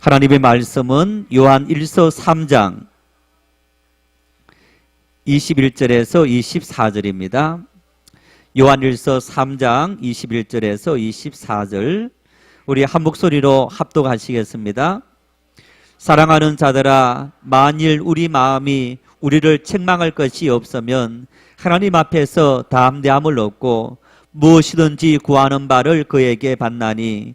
하나님의 말씀은 요한 1서 3장 21절에서 24절입니다. 요한 1서 3장 21절에서 24절 우리 한 목소리로 합독하시겠습니다. 사랑하는 자들아 만일 우리 마음이 우리를 책망할 것이 없으면 하나님 앞에서 담대함을 얻고 무엇이든지 구하는 바를 그에게 받나니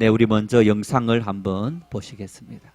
네, 우리 먼저 영상을 한번 보시겠습니다.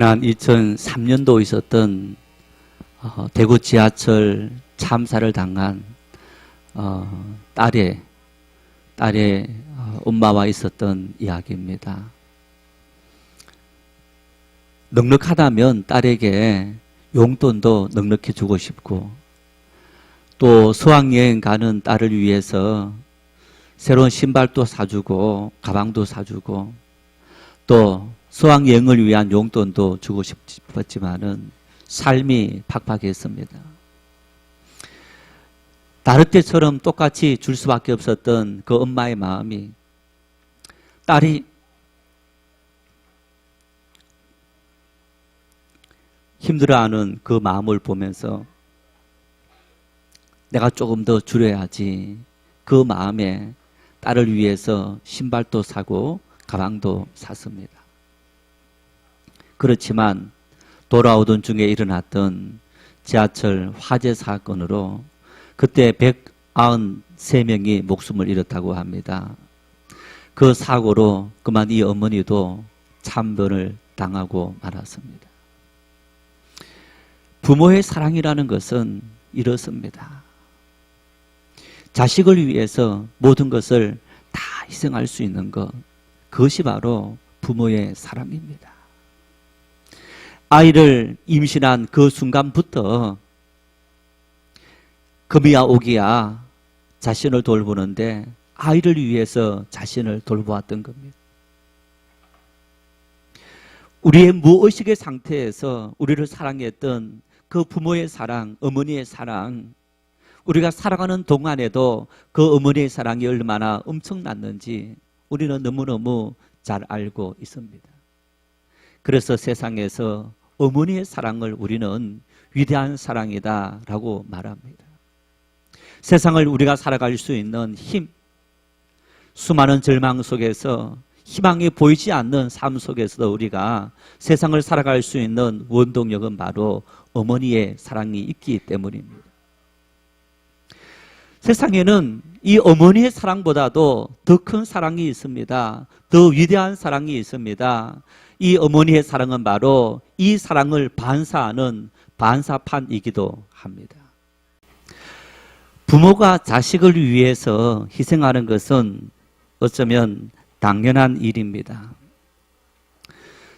지난 2003년도 있었던 어, 대구 지하철 참사를 당한 어, 딸의 딸의 어, 엄마와 있었던 이야기입니다. 넉넉하다면 딸에게 용돈도 넉넉히 주고 싶고 또 수학여행 가는 딸을 위해서 새로운 신발도 사주고 가방도 사주고 또 수학 여행을 위한 용돈도 주고 싶었지만은 삶이 팍팍했습니다. 다른 때처럼 똑같이 줄 수밖에 없었던 그 엄마의 마음이 딸이 힘들어하는 그 마음을 보면서 내가 조금 더 줄여야지 그 마음에 딸을 위해서 신발도 사고 가방도 샀습니다. 그렇지만 돌아오던 중에 일어났던 지하철 화재 사건으로 그때 193명이 목숨을 잃었다고 합니다. 그 사고로 그만 이 어머니도 참변을 당하고 말았습니다. 부모의 사랑이라는 것은 이렇습니다. 자식을 위해서 모든 것을 다 희생할 수 있는 것, 그것이 바로 부모의 사랑입니다. 아이를 임신한 그 순간부터 금이야 오기야 자신을 돌보는데 아이를 위해서 자신을 돌보았던 겁니다. 우리의 무의식의 상태에서 우리를 사랑했던 그 부모의 사랑, 어머니의 사랑, 우리가 살아가는 동안에도 그 어머니의 사랑이 얼마나 엄청났는지 우리는 너무너무 잘 알고 있습니다. 그래서 세상에서 어머니의 사랑을 우리는 위대한 사랑이다라고 말합니다. 세상을 우리가 살아갈 수 있는 힘, 수많은 절망 속에서 희망이 보이지 않는 삶 속에서도 우리가 세상을 살아갈 수 있는 원동력은 바로 어머니의 사랑이 있기 때문입니다. 세상에는 이 어머니의 사랑보다도 더 큰 사랑이 있습니다. 더 위대한 사랑이 있습니다. 이 어머니의 사랑은 바로 이 사랑을 반사하는 반사판이기도 합니다. 부모가 자식을 위해서 희생하는 것은 어쩌면 당연한 일입니다.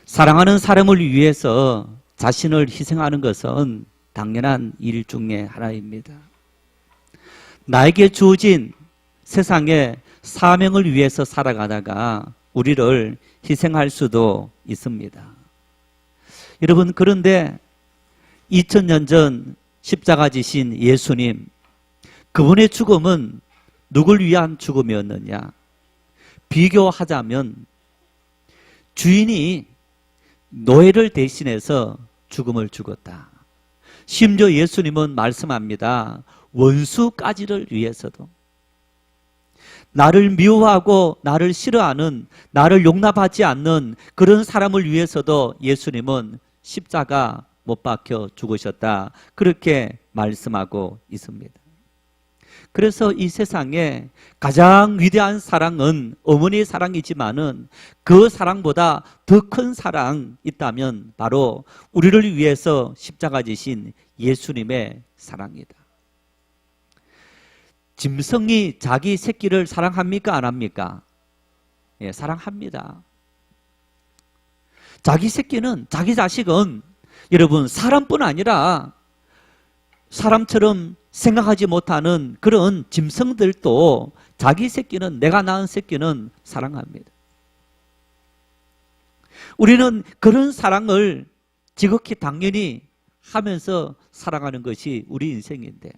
사랑하는 사람을 위해서 자신을 희생하는 것은 당연한 일 중에 하나입니다. 나에게 주어진 세상의 사명을 위해서 살아가다가 우리를 희생할 수도 있습니다. 여러분, 그런데 2000년 전 십자가 지신 예수님, 그분의 죽음은 누굴 위한 죽음이었느냐? 비교하자면 주인이 노예를 대신해서 죽음을 죽었다. 심지어 예수님은 말씀합니다. 원수까지를 위해서도 나를 미워하고 나를 싫어하는 나를 용납하지 않는 그런 사람을 위해서도 예수님은 십자가 못 박혀 죽으셨다. 그렇게 말씀하고 있습니다. 그래서 이 세상에 가장 위대한 사랑은 어머니의 사랑이지만은 그 사랑보다 더 큰 사랑 있다면 바로 우리를 위해서 십자가 지신 예수님의 사랑이다. 짐승이 자기 새끼를 사랑합니까? 안 합니까? 예, 사랑합니다. 자기 새끼는, 자기 자식은 여러분, 사람뿐 아니라 사람처럼 생각하지 못하는 그런 짐승들도 자기 새끼는, 내가 낳은 새끼는 사랑합니다. 우리는 그런 사랑을 지극히 당연히 하면서 살아가는 것이 우리 인생인데,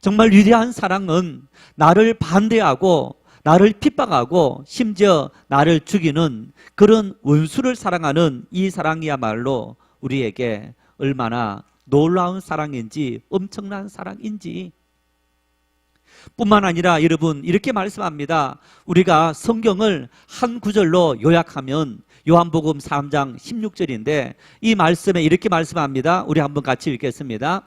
정말 위대한 사랑은 나를 반대하고 나를 핍박하고 심지어 나를 죽이는 그런 원수를 사랑하는 이 사랑이야말로 우리에게 얼마나 놀라운 사랑인지 엄청난 사랑인지 뿐만 아니라 여러분 이렇게 말씀합니다. 우리가 성경을 한 구절로 요약하면 요한복음 3장 16절인데 이 말씀에 이렇게 말씀합니다. 우리 한번 같이 읽겠습니다.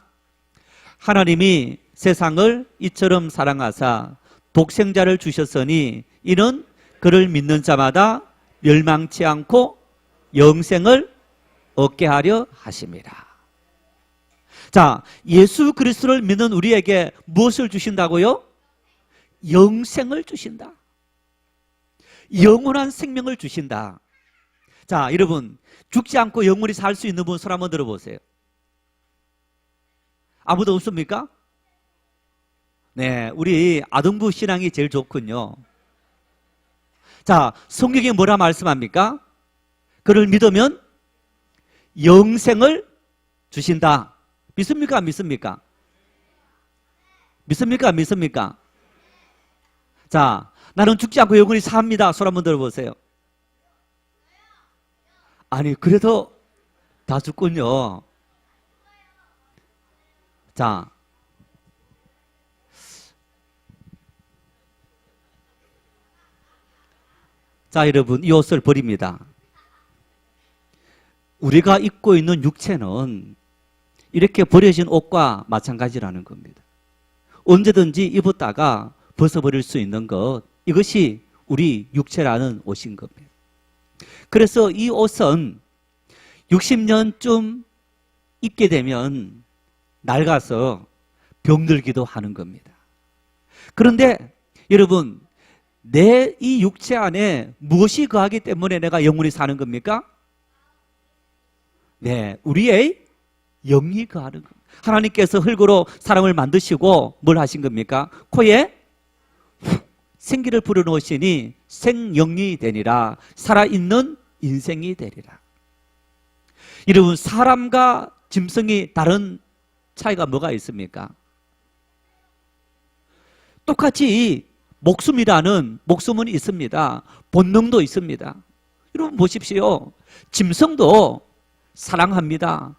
하나님이 세상을 이처럼 사랑하사 독생자를 주셨으니 이는 그를 믿는 자마다 멸망치 않고 영생을 얻게 하려 하심이라. 자, 예수 그리스도를 믿는 우리에게 무엇을 주신다고요? 영생을 주신다. 영원한 생명을 주신다. 자, 여러분, 죽지 않고 영원히 살 수 있는 분 손 한번 들어보세요. 아무도 없습니까? 네, 우리 아동부 신앙이 제일 좋군요. 자, 성경에 뭐라 말씀합니까? 그를 믿으면 영생을 주신다. 믿습니까? 안 믿습니까? 믿습니까? 안 믿습니까? 자, 나는 죽지 않고 영원히 삽니다. 손 한번 들어보세요. 아니, 그래도 다 죽군요. 자, 자, 여러분, 이 옷을 버립니다. 우리가 입고 있는 육체는 이렇게 버려진 옷과 마찬가지라는 겁니다. 언제든지 입었다가 벗어버릴 수 있는 것, 이것이 우리 육체라는 옷인 겁니다. 그래서 이 옷은 60년쯤 입게 되면 낡아서 병들기도 하는 겁니다. 그런데 여러분, 내 이 육체 안에 무엇이 거하기 때문에 내가 영원히 사는 겁니까? 네, 우리의 영이 거하는 겁니다. 하나님께서 흙으로 사람을 만드시고 뭘 하신 겁니까? 코에 훅 생기를 불어넣으시니 생영이 되니라 살아있는 인생이 되리라. 여러분 사람과 짐승이 다른 차이가 뭐가 있습니까? 똑같이 목숨이라는 목숨은 있습니다. 본능도 있습니다. 여러분 보십시오. 짐승도 사랑합니다.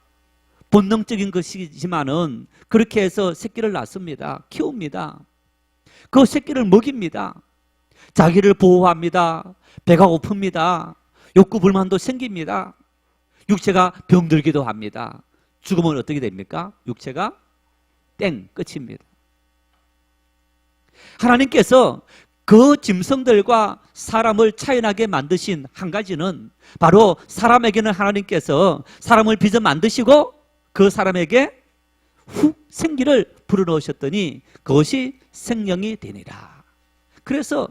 본능적인 것이지만은 그렇게 해서 새끼를 낳습니다. 키웁니다. 그 새끼를 먹입니다. 자기를 보호합니다. 배가 고픕니다. 욕구 불만도 생깁니다. 육체가 병들기도 합니다. 죽으면 어떻게 됩니까? 육체가 땡 끝입니다. 하나님께서 그 짐승들과 사람을 차이나게 만드신 한 가지는 바로 사람에게는 하나님께서 사람을 빚어 만드시고 그 사람에게 훅 생기를 불어넣으셨더니 그것이 생명이 되니라. 그래서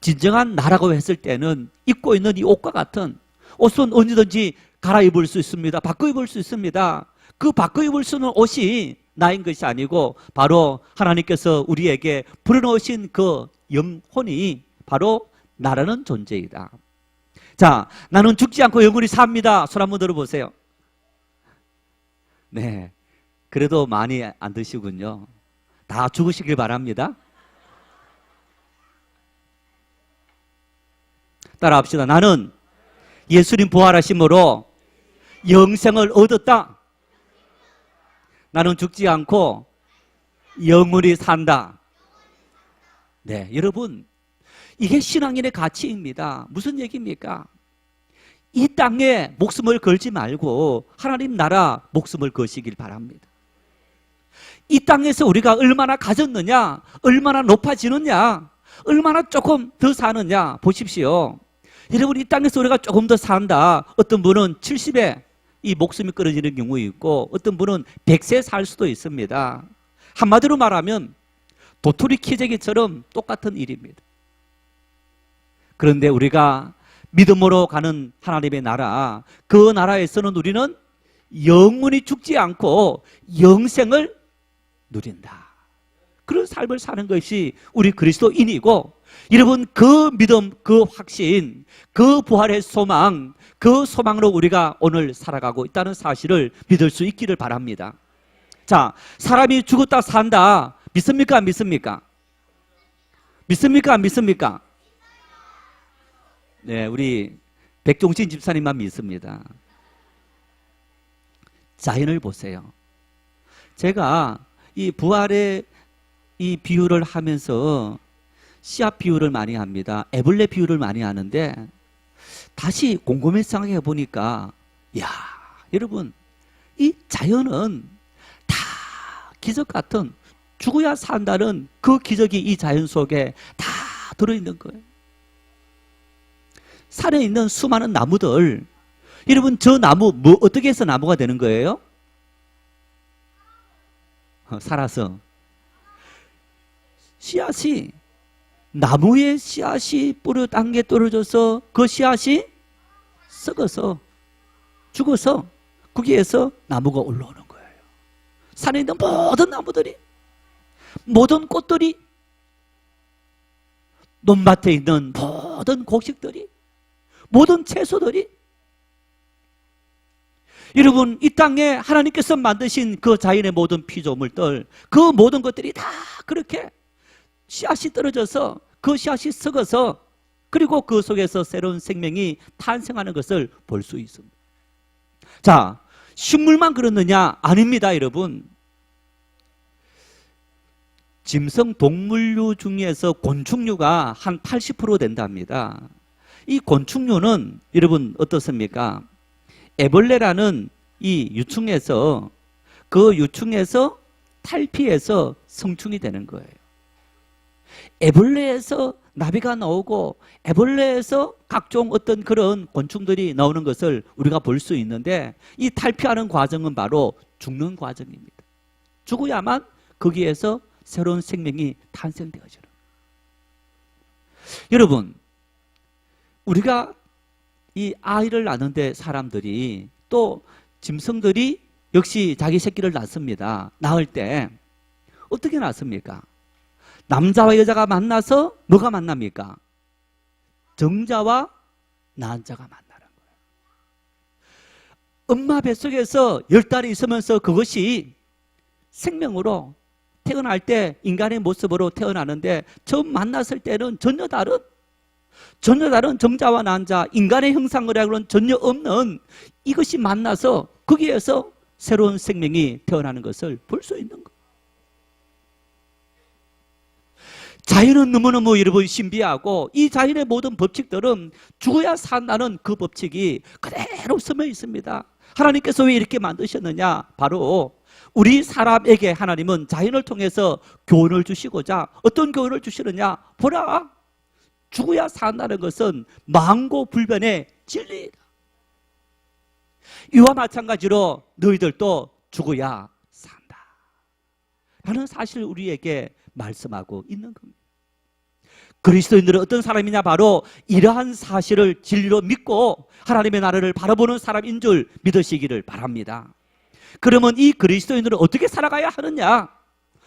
진정한 나라고 했을 때는 입고 있는 이 옷과 같은 옷은 언제든지 갈아입을 수 있습니다. 바꿔 입을 수 있습니다. 그 바꿔 입을 수 있는 옷이 나인 것이 아니고 바로 하나님께서 우리에게 불어넣으신 그 영혼이 바로 나라는 존재이다. 자, 나는 죽지 않고 영원히 삽니다. 손 한번 들어보세요. 네. 그래도 많이 안 드시군요. 다 죽으시길 바랍니다. 따라 합시다. 나는 예수님 부활하심으로 영생을 얻었다. 나는 죽지 않고 영원히 산다. 네, 여러분. 이게 신앙인의 가치입니다. 무슨 얘기입니까? 이 땅에 목숨을 걸지 말고 하나님 나라 목숨을 거시길 바랍니다. 이 땅에서 우리가 얼마나 가졌느냐, 얼마나 높아지느냐, 얼마나 조금 더 사느냐 보십시오. 여러분 이 땅에서 우리가 조금 더 산다. 어떤 분은 70에 이 목숨이 끊어지는 경우 있고 어떤 분은 100세 살 수도 있습니다. 한마디로 말하면 도토리 키재기처럼 똑같은 일입니다. 그런데 우리가 믿음으로 가는 하나님의 나라, 그 나라에서는 우리는 영원히 죽지 않고 영생을 누린다. 그런 삶을 사는 것이 우리 그리스도인이고, 여러분 그 믿음, 그 확신, 그 부활의 소망, 그 소망으로 우리가 오늘 살아가고 있다는 사실을 믿을 수 있기를 바랍니다. 자, 사람이 죽었다 산다. 믿습니까? 안 믿습니까? 믿습니까? 안 믿습니까? 네, 우리 백종신 집사님만 믿습니다. 자연을 보세요. 제가 이 부활의 이 비유를 하면서 씨앗 비유를 많이 합니다. 애벌레 비유를 많이 하는데 다시 곰곰이 생각해 보니까 야, 여러분 이 자연은 다 기적 같은 죽어야 산다는 그 기적이 이 자연 속에 다 들어있는 거예요. 산에 있는 수많은 나무들, 여러분 저 나무 뭐 어떻게 해서 나무가 되는 거예요? 어, 살아서 씨앗이 나무의 씨앗이 뿌려 땅에 떨어져서 그 씨앗이 썩어서 죽어서 거기에서 나무가 올라오는 거예요. 산에 있는 모든 나무들이 모든 꽃들이 논밭에 있는 모든 곡식들이 모든 채소들이 여러분 이 땅에 하나님께서 만드신 그 자연의 모든 피조물들 그 모든 것들이 다 그렇게 씨앗이 떨어져서 그 씨앗이 썩어서 그리고 그 속에서 새로운 생명이 탄생하는 것을 볼 수 있습니다. 자, 식물만 그렇느냐? 아닙니다, 여러분. 짐승 동물류 중에서 곤충류가 한 80% 된답니다. 이 곤충류는 여러분 어떻습니까? 애벌레라는 이 유충에서 그 유충에서 탈피해서 성충이 되는 거예요. 애벌레에서 나비가 나오고 애벌레에서 각종 어떤 그런 곤충들이 나오는 것을 우리가 볼 수 있는데 이 탈피하는 과정은 바로 죽는 과정입니다. 죽어야만 거기에서 새로운 생명이 탄생되어지는. 여러분, 우리가 이 아이를 낳는데 사람들이 또 짐승들이 역시 자기 새끼를 낳습니다. 낳을 때 어떻게 낳습니까? 남자와 여자가 만나서 뭐가 만납니까? 정자와 난자가 만나는 거예요. 엄마 뱃속에서 열 달이 있으면서 그것이 생명으로 태어날 때 인간의 모습으로 태어나는데 처음 만났을 때는 전혀 다른 전혀 다른 정자와 난자, 인간의 형상이라고는 전혀 없는 이것이 만나서 거기에서 새로운 생명이 태어나는 것을 볼 수 있는 것. 자연은 너무너무 여러분 신비하고 이 자연의 모든 법칙들은 죽어야 산다는 그 법칙이 그대로 스며 있습니다. 하나님께서 왜 이렇게 만드셨느냐? 바로 우리 사람에게 하나님은 자연을 통해서 교훈을 주시고자 어떤 교훈을 주시느냐? 보라. 죽어야 산다는 것은 망고불변의 진리이다. 이와 마찬가지로 너희들도 죽어야 산다. 라는 사실을 우리에게 말씀하고 있는 겁니다. 그리스도인들은 어떤 사람이냐 바로 이러한 사실을 진리로 믿고 하나님의 나라를 바라보는 사람인 줄 믿으시기를 바랍니다. 그러면 이 그리스도인들은 어떻게 살아가야 하느냐?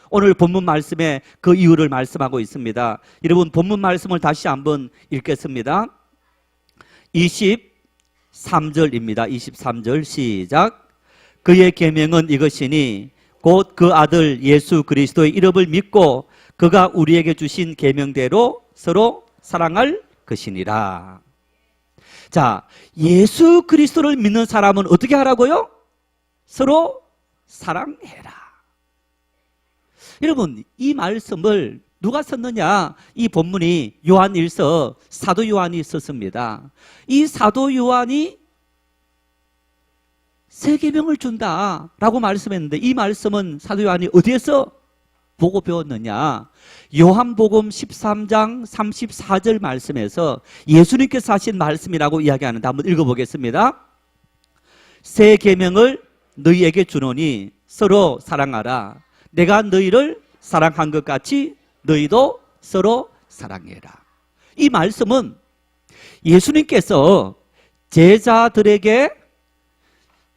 오늘 본문 말씀에 그 이유를 말씀하고 있습니다. 여러분 본문 말씀을 다시 한번 읽겠습니다. 23절입니다. 23절 시작. 그의 계명은 이것이니 곧 그 아들 예수 그리스도의 이름을 믿고 그가 우리에게 주신 계명대로 서로 사랑할 것이니라. 자, 예수 그리스도를 믿는 사람은 어떻게 하라고요? 서로 사랑해라. 여러분, 이 말씀을 누가 썼느냐? 이 본문이 요한 1서 사도 요한이 썼습니다. 이 사도 요한이 세 계명을 준다라고 말씀했는데 이 말씀은 사도 요한이 어디에서 보고 배웠느냐? 요한복음 13장 34절 말씀에서 예수님께서 하신 말씀이라고 이야기하는데 한번 읽어보겠습니다. 새 계명을 너희에게 주노니 서로 사랑하라. 내가 너희를 사랑한 것 같이 너희도 서로 사랑해라. 이 말씀은 예수님께서 제자들에게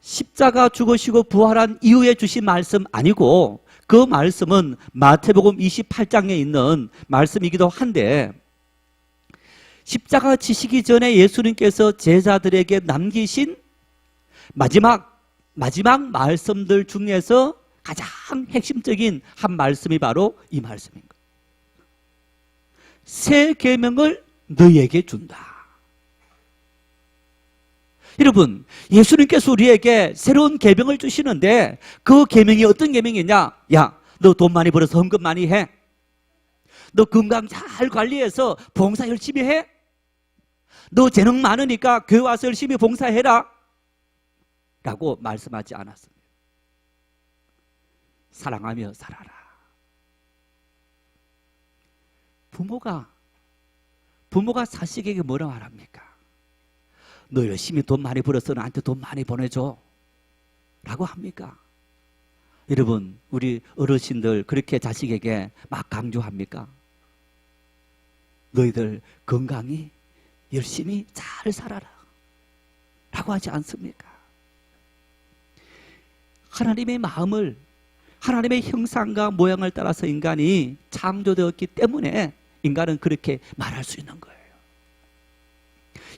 십자가 죽으시고 부활한 이후에 주신 말씀 아니고 그 말씀은 마태복음 28장에 있는 말씀이기도 한데 십자가 지시기 전에 예수님께서 제자들에게 남기신 마지막 마지막 말씀들 중에서 가장 핵심적인 한 말씀이 바로 이 말씀인 거예요. 새 계명을 너희에게 준다. 여러분, 예수님께서 우리에게 새로운 계명을 주시는데 그 계명이 어떤 계명이냐? 야, 너 돈 많이 벌어서 헌금 많이 해. 너 건강 잘 관리해서 봉사 열심히 해. 너 재능 많으니까 교회 와서 열심히 봉사해라. 라고 말씀하지 않았습니다. 사랑하며 살아라. 부모가 부모가 자식에게 뭐라 말합니까? 너 열심히 돈 많이 벌어서 나한테 돈 많이 보내줘. 라고 합니까? 여러분, 우리 어르신들 그렇게 자식에게 막 강조합니까? 너희들 건강히 열심히 잘 살아라. 라고 하지 않습니까? 하나님의 마음을 하나님의 형상과 모양을 따라서 인간이 창조되었기 때문에 인간은 그렇게 말할 수 있는 거예요.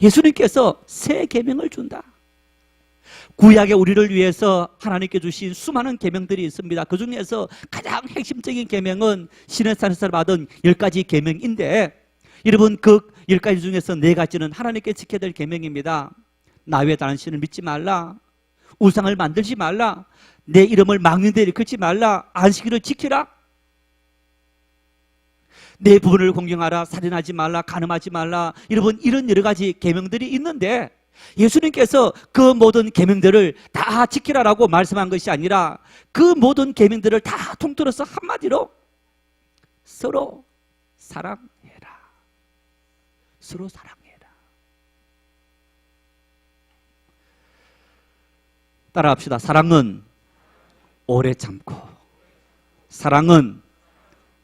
예수님께서 새 계명을 준다. 구약의 우리를 위해서 하나님께 주신 수많은 계명들이 있습니다. 그 중에서 가장 핵심적인 계명은 신의 산에서 받은 열 가지 계명인데 여러분 그 열 가지 중에서 네 가지는 하나님께 지켜야 될 계명입니다. 나 외에 다른 신을 믿지 말라. 우상을 만들지 말라. 내 이름을 망령되이 일컫지 말라. 안식일을 지키라. 내 부분을 공경하라. 살인하지 말라. 간음하지 말라. 여러분 이런 여러 가지 계명들이 있는데 예수님께서 그 모든 계명들을 다 지키라라고 말씀한 것이 아니라 그 모든 계명들을 다 통틀어서 한마디로 서로 사랑해라. 서로 사랑해라. 따라합시다. 사랑은 오래 참고, 사랑은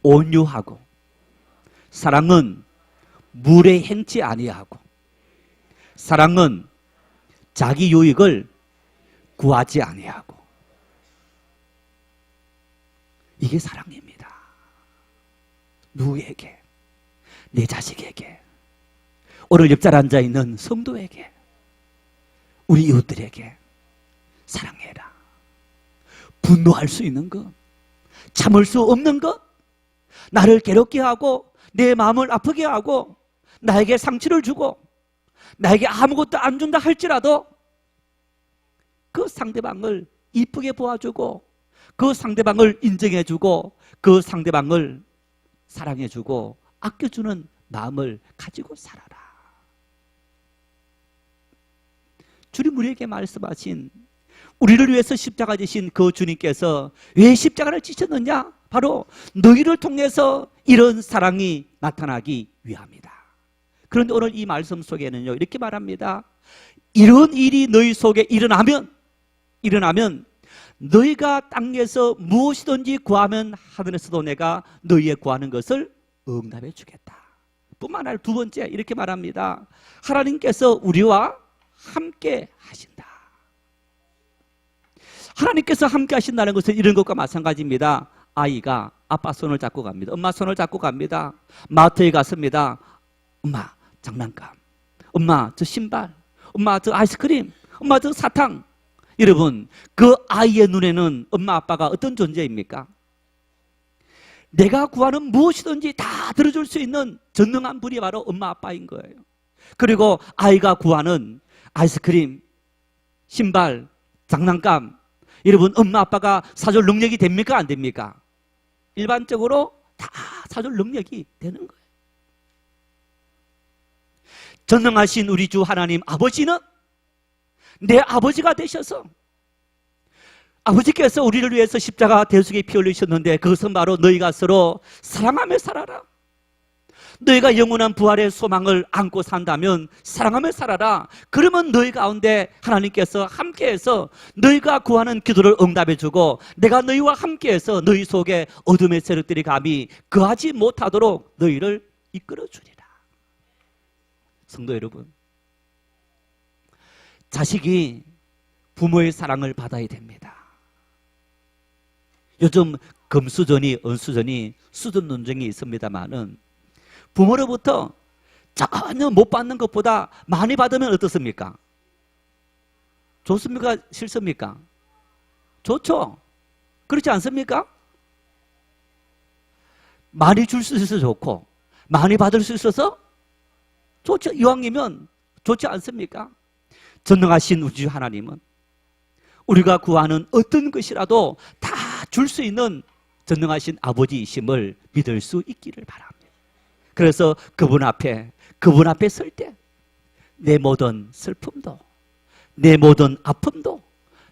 온유하고, 사랑은 물에 행치 아니하고, 사랑은 자기 유익을 구하지 아니하고, 이게 사랑입니다. 누구에게? 내 자식에게. 오늘 옆자리 앉아 있는 성도에게. 우리 이웃들에게. 사랑해라. 분노할 수 있는 것, 참을 수 없는 것, 나를 괴롭게 하고 내 마음을 아프게 하고 나에게 상처를 주고 나에게 아무것도 안 준다 할지라도 그 상대방을 이쁘게 보아주고 그 상대방을 인정해주고 그 상대방을 사랑해주고 아껴주는 마음을 가지고 살아라. 주님 우리에게 말씀하신 우리를 위해서 십자가 지신 그 주님께서 왜 십자가를 지셨느냐? 바로 너희를 통해서 이런 사랑이 나타나기 위함이다. 그런데 오늘 이 말씀 속에는요, 이렇게 말합니다. 이런 일이 너희 속에 일어나면, 일어나면 너희가 땅에서 무엇이든지 구하면 하늘에서도 내가 너희의 구하는 것을 응답해 주겠다. 뿐만 아니라 두 번째 이렇게 말합니다. 하나님께서 우리와 함께 하신다. 하나님께서 함께 하신다는 것은 이런 것과 마찬가지입니다. 아이가 아빠 손을 잡고 갑니다. 엄마 손을 잡고 갑니다. 마트에 갔습니다. 엄마 장난감. 엄마 저 신발. 엄마 저 아이스크림. 엄마 저 사탕. 여러분 그 아이의 눈에는 엄마 아빠가 어떤 존재입니까? 내가 구하는 무엇이든지 다 들어줄 수 있는 전능한 분이 바로 엄마 아빠인 거예요. 그리고 아이가 구하는 아이스크림, 신발, 장난감 여러분 엄마 아빠가 사줄 능력이 됩니까 안 됩니까? 일반적으로 다 사줄 능력이 되는 거예요. 전능하신 우리 주 하나님 아버지는 내 아버지가 되셔서 아버지께서 우리를 위해서 십자가 대속에 피 흘리셨는데 그것은 바로 너희가 서로 사랑하며 살아라. 너희가 영원한 부활의 소망을 안고 산다면 사랑하며 살아라. 그러면 너희 가운데 하나님께서 함께해서 너희가 구하는 기도를 응답해주고 내가 너희와 함께해서 너희 속에 어둠의 세력들이 감히 거하지 못하도록 너희를 이끌어주리라. 성도 여러분, 자식이 부모의 사랑을 받아야 됩니다. 요즘 금수전이 은수전이 수전 논쟁이 있습니다만은 부모로부터 전혀 못 받는 것보다 많이 받으면 어떻습니까? 좋습니까? 싫습니까? 좋죠. 그렇지 않습니까? 많이 줄 수 있어서 좋고 많이 받을 수 있어서 좋죠. 이왕이면 좋지 않습니까? 전능하신 우주 하나님은 우리가 구하는 어떤 것이라도 다 줄 수 있는 전능하신 아버지이심을 믿을 수 있기를 바랍니다. 그래서 그분 앞에 그분 앞에 설 때 내 모든 슬픔도 내 모든 아픔도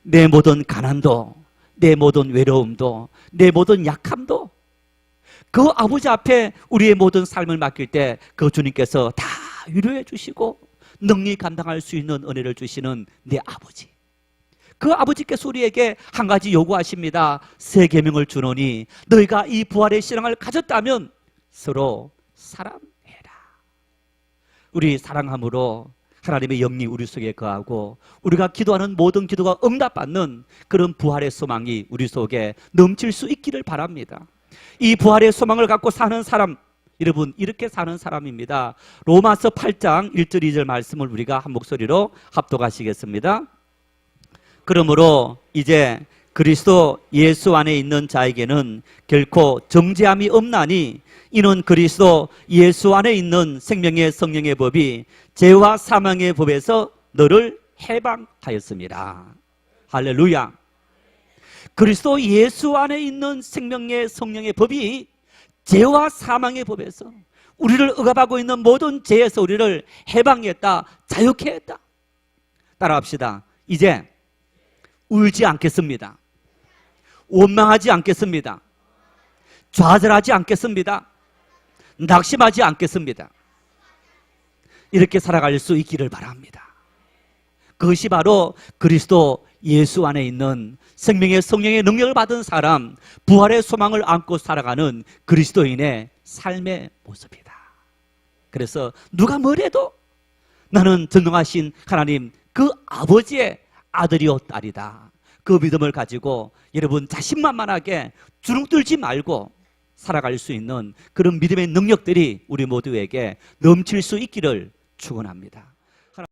내 모든 가난도 내 모든 외로움도 내 모든 약함도 그 아버지 앞에 우리의 모든 삶을 맡길 때 그 주님께서 다 위로해 주시고 능히 감당할 수 있는 은혜를 주시는 내 아버지 그 아버지께서 우리에게 한 가지 요구하십니다. 새 계명을 주노니 너희가 이 부활의 신앙을 가졌다면 서로 사랑해라. 우리 사랑함으로 하나님의 영이 우리 속에 거하고 우리가 기도하는 모든 기도가 응답받는 그런 부활의 소망이 우리 속에 넘칠 수 있기를 바랍니다. 이 부활의 소망을 갖고 사는 사람 여러분 이렇게 사는 사람입니다. 로마서 8장 1절 2절 말씀을 우리가 한 목소리로 합독하시겠습니다. 그러므로 이제 그리스도 예수 안에 있는 자에게는 결코 정죄함이 없나니 이는 그리스도 예수 안에 있는 생명의 성령의 법이 죄와 사망의 법에서 너를 해방하였습니다. 할렐루야. 그리스도 예수 안에 있는 생명의 성령의 법이 죄와 사망의 법에서 우리를 억압하고 있는 모든 죄에서 우리를 해방했다, 자유케 했다. 따라합시다. 이제 울지 않겠습니다. 원망하지 않겠습니다. 좌절하지 않겠습니다. 낙심하지 않겠습니다. 이렇게 살아갈 수 있기를 바랍니다. 그것이 바로 그리스도 예수 안에 있는 생명의 성령의 능력을 받은 사람, 부활의 소망을 안고 살아가는 그리스도인의 삶의 모습이다. 그래서 누가 뭐래도 나는 전능하신 하나님 그 아버지의 아들이요 딸이다. 그 믿음을 가지고 여러분 자신만만하게 주눅 들지 말고 살아갈 수 있는 그런 믿음의 능력들이 우리 모두에게 넘칠 수 있기를 축원합니다.